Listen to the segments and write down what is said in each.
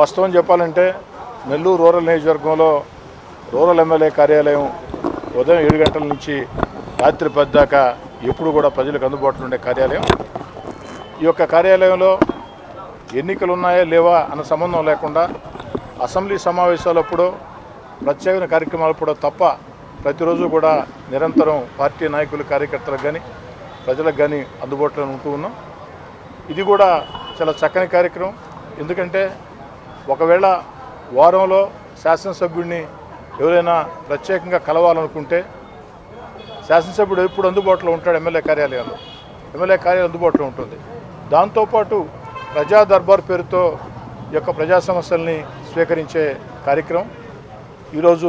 వాస్తవం చెప్పాలంటే నెల్లూరు రూరల్ నియోజకవర్గంలో రూరల్ ఎమ్మెల్యే కార్యాలయం ఉదయం ఏడు గంటల నుంచి రాత్రి పద్దాక ఎప్పుడు కూడా ప్రజలకు అందుబాటులో ఉండే కార్యాలయం. ఈ యొక్క కార్యాలయంలో ఎన్నికలు ఉన్నాయా లేవా అన్న సంబంధం లేకుండా అసెంబ్లీ సమావేశాలప్పుడు ప్రత్యేక కార్యక్రమాలప్పుడు తప్ప ప్రతిరోజు కూడా నిరంతరం పార్టీ నాయకులు కార్యకర్తలకు కానీ ప్రజలకు కానీ అందుబాటులో ఉంటూ ఉన్నాం. ఇది కూడా చాలా చక్కని కార్యక్రమం. ఎందుకంటే ఒకవేళ వారంలో శాసనసభ్యుడిని ఎవరైనా ప్రత్యేకంగా కలవాలనుకుంటే శాసనసభ్యుడు ఎప్పుడు అందుబాటులో ఉంటాడు ఎమ్మెల్యే కార్యాలయంలో ఎమ్మెల్యే కార్యాలయం అందుబాటులో ఉంటుంది. దాంతోపాటు ప్రజా దర్బార్ పేరుతో యొక్క ప్రజా సమస్యల్ని స్వీకరించే కార్యక్రమం ఈరోజు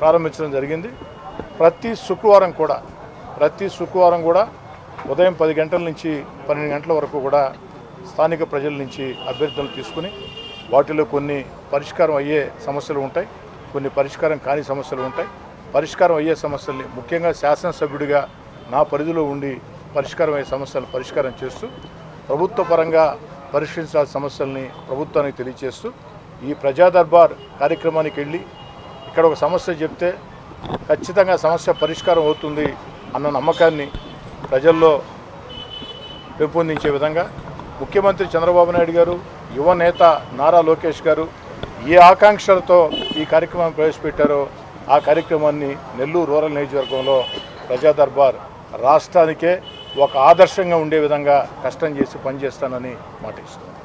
ప్రారంభించడం జరిగింది. ప్రతి శుక్రవారం కూడా ప్రతి శుక్రవారం కూడా ఉదయం పది గంటల నుంచి పన్నెండు గంటల వరకు కూడా స్థానిక ప్రజల నుంచి అభ్యర్థులు తీసుకుని వాటిలో కొన్ని పరిష్కారం అయ్యే సమస్యలు ఉంటాయి కొన్ని పరిష్కారం కాని సమస్యలు ఉంటాయి. పరిష్కారం అయ్యే సమస్యల్ని ముఖ్యంగా శాసనసభ్యుడిగా నా పరిధిలో ఉండి పరిష్కారం అయ్యే సమస్యలను పరిష్కారం చేస్తూ ప్రభుత్వ పరంగా పరిష్కరించాల్సిన సమస్యల్ని ప్రభుత్వానికి తెలియజేస్తూ ఈ ప్రజా దర్బార్ కార్యక్రమానికి వెళ్ళి ఇక్కడ ఒక సమస్య చెప్తే ఖచ్చితంగా సమస్య పరిష్కారం అవుతుంది అన్న నమ్మకాన్ని ప్రజల్లో పెంపొందించే విధంగా ముఖ్యమంత్రి చంద్రబాబు నాయుడు గారు యువ నేత నారా లోకేష్ గారు ఏ ఆకాంక్షలతో ఈ కార్యక్రమాన్ని ప్రవేశపెట్టారో ఆ కార్యక్రమాన్ని నెల్లూరు రూరల్ నియోజకవర్గంలో ప్రజా దర్బార్ రాష్ట్రానికే ఒక ఆదర్శంగా ఉండే విధంగా కష్టం చేసి పనిచేస్తానని మాటిస్తున్నాను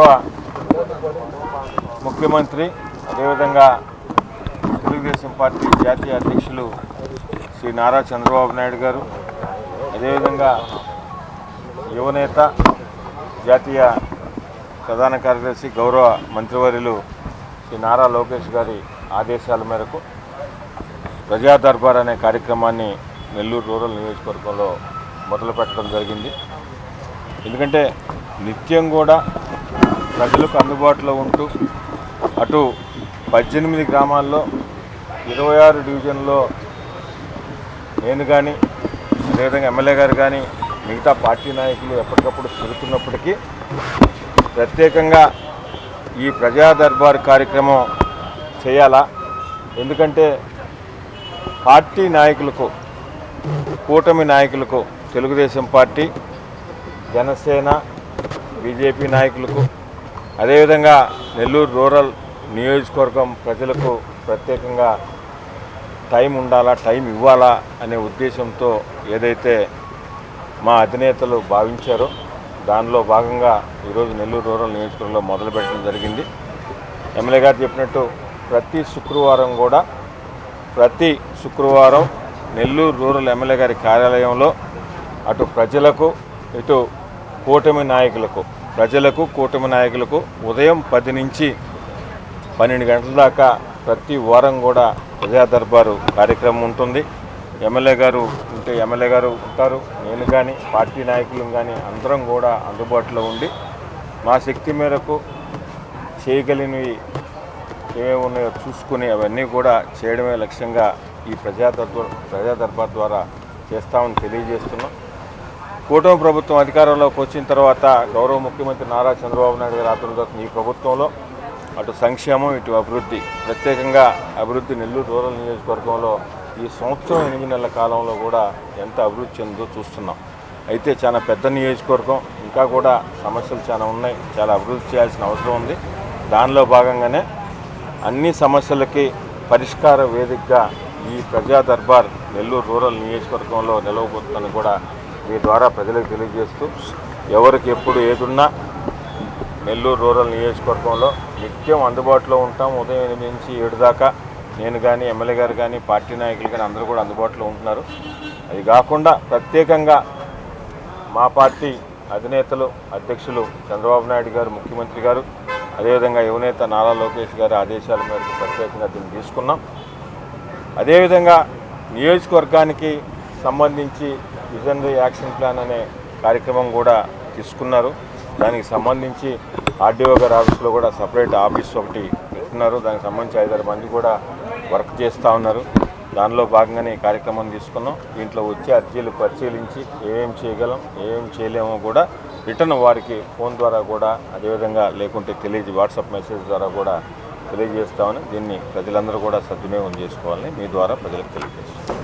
గౌరవ ముఖ్యమంత్రి అదేవిధంగా తెలుగుదేశం పార్టీ జాతీయ అధ్యక్షులు శ్రీ నారా చంద్రబాబు నాయుడు గారు అదేవిధంగా యువనేత జాతీయ ప్రధాన కార్యదర్శి గౌరవ మంత్రివర్యులు శ్రీ నారా లోకేష్ గారి ఆదేశాల మేరకు ప్రజా దర్బార్ అనే కార్యక్రమాన్ని నెల్లూరు రూరల్ నియోజకవర్గంలో మొదలుపెట్టడం జరిగింది. ఎందుకంటే నిత్యం కూడా ప్రజలకు అందుబాటులో ఉంటూ అటు పద్దెనిమిది గ్రామాల్లో ఇరవై ఆరు డివిజన్లో నేను కానీ అదేవిధంగా ఎమ్మెల్యే గారు కానీ మిగతా పార్టీ నాయకులు ఎప్పటికప్పుడు తిరుగుతున్నప్పటికీ ప్రత్యేకంగా ఈ ప్రజా దర్బార్ కార్యక్రమం చేయాలా? ఎందుకంటే పార్టీ నాయకులకు కూటమి నాయకులకు తెలుగుదేశం పార్టీ జనసేన బీజేపీ నాయకులకు అదేవిధంగా నెల్లూరు రూరల్ నియోజకవర్గం ప్రజలకు ప్రత్యేకంగా టైం ఉండాలా టైం ఇవ్వాలా అనే ఉద్దేశంతో ఏదైతే మా అధినేతలు భావించారో దానిలో భాగంగా ఈరోజు నెల్లూరు రూరల్ నియోజకవర్గంలో మొదలుపెట్టడం జరిగింది. ఎమ్మెల్యే గారు చెప్పినట్టు ప్రతి శుక్రవారం కూడా ప్రతి శుక్రవారం నెల్లూరు రూరల్ ఎమ్మెల్యే గారి కార్యాలయంలో అటు ప్రజలకు ఇటు కూటమి నాయకులకు ప్రజలకు కూటమి నాయకులకు ఉదయం పది నుంచి పన్నెండు గంటల దాకా ప్రతి వారం కూడా ప్రజా దర్బారు కార్యక్రమం ఉంటుంది. ఎమ్మెల్యే గారు ఉంటే ఎమ్మెల్యే గారు ఉంటారు. నేను కానీ పార్టీ నాయకులు కానీ అందరం కూడా అందుబాటులో ఉండి మా శక్తి మేరకు చేయగలిగినవి ఏమేమి ఉన్నాయో చూసుకుని అవన్నీ కూడా చేయడమే లక్ష్యంగా ఈ ప్రజా దర్బార్ ప్రజా దర్బార్ ద్వారా చేస్తామని తెలియజేస్తున్నాం. కూటమి ప్రభుత్వం అధికారంలోకి వచ్చిన తర్వాత గౌరవ ముఖ్యమంత్రి నారా చంద్రబాబు నాయుడు గారి ఆధ్వర్యంలో ఈ ప్రభుత్వంలో అటు సంక్షేమం ఇటు అభివృద్ధి. ప్రత్యేకంగా అభివృద్ధి నెల్లూరు రూరల్ నియోజకవర్గంలో ఈ సంవత్సరం ఎనిమిది నెలల కాలంలో కూడా ఎంత అభివృద్ధి చెందో చూస్తున్నాం. అయితే చాలా పెద్ద నియోజకవర్గం ఇంకా కూడా సమస్యలు చాలా ఉన్నాయి. చాలా అభివృద్ధి చేయాల్సిన అవసరం ఉంది. దానిలో భాగంగానే అన్ని సమస్యలకి పరిష్కార వేదికగా ఈ ప్రజా దర్బార్ నెల్లూరు రూరల్ నియోజకవర్గంలో నిలవబోతుందని కూడా మీ ద్వారా ప్రజలకు తెలియజేస్తూ ఎవరికి ఎప్పుడు ఏదున్నా నెల్లూరు రూరల్ నియోజకవర్గంలో నిత్యం అందుబాటులో ఉంటాం. ఉదయం ఎనిమిది నుంచి ఏడు దాకా నేను కానీ ఎమ్మెల్యే గారు కానీ పార్టీ నాయకులు కానీ అందరూ కూడా అందుబాటులో ఉంటున్నారు. అది కాకుండా ప్రత్యేకంగా మా పార్టీ అధినేతలు అధ్యక్షులు చంద్రబాబు నాయుడు గారు ముఖ్యమంత్రి గారు అదేవిధంగా యువనేత నారా లోకేష్ గారి ఆదేశాల మేరకు ప్రత్యేకంగా దీన్ని తీసుకున్నాం. అదేవిధంగా నియోజకవర్గానికి సంబంధించి విజనరీ యాక్షన్ ప్లాన్ అనే కార్యక్రమం కూడా తీసుకున్నారు. దానికి సంబంధించి ఆర్డీఓ గారి ఆఫీస్లో కూడా సపరేట్ ఆఫీస్ ఒకటి పెట్టున్నారు. దానికి సంబంధించి ఐదారు మంది కూడా వర్క్ చేస్తూ ఉన్నారు. దానిలో భాగంగానే ఈ కార్యక్రమం తీసుకున్నాం. దీంట్లో వచ్చే అర్జీలు పరిశీలించి ఏమేమి చేయగలం ఏమేమి చేయలేమో కూడా రిటర్న్ వారికి ఫోన్ ద్వారా కూడా అదేవిధంగా లేకుంటే తెలియజే వాట్సాప్ మెసేజ్ ద్వారా కూడా తెలియజేస్తామని దీన్ని ప్రజలందరూ కూడా సద్వినియోగం చేసుకోవాలని మీ ద్వారా ప్రజలకు తెలియజేస్తాం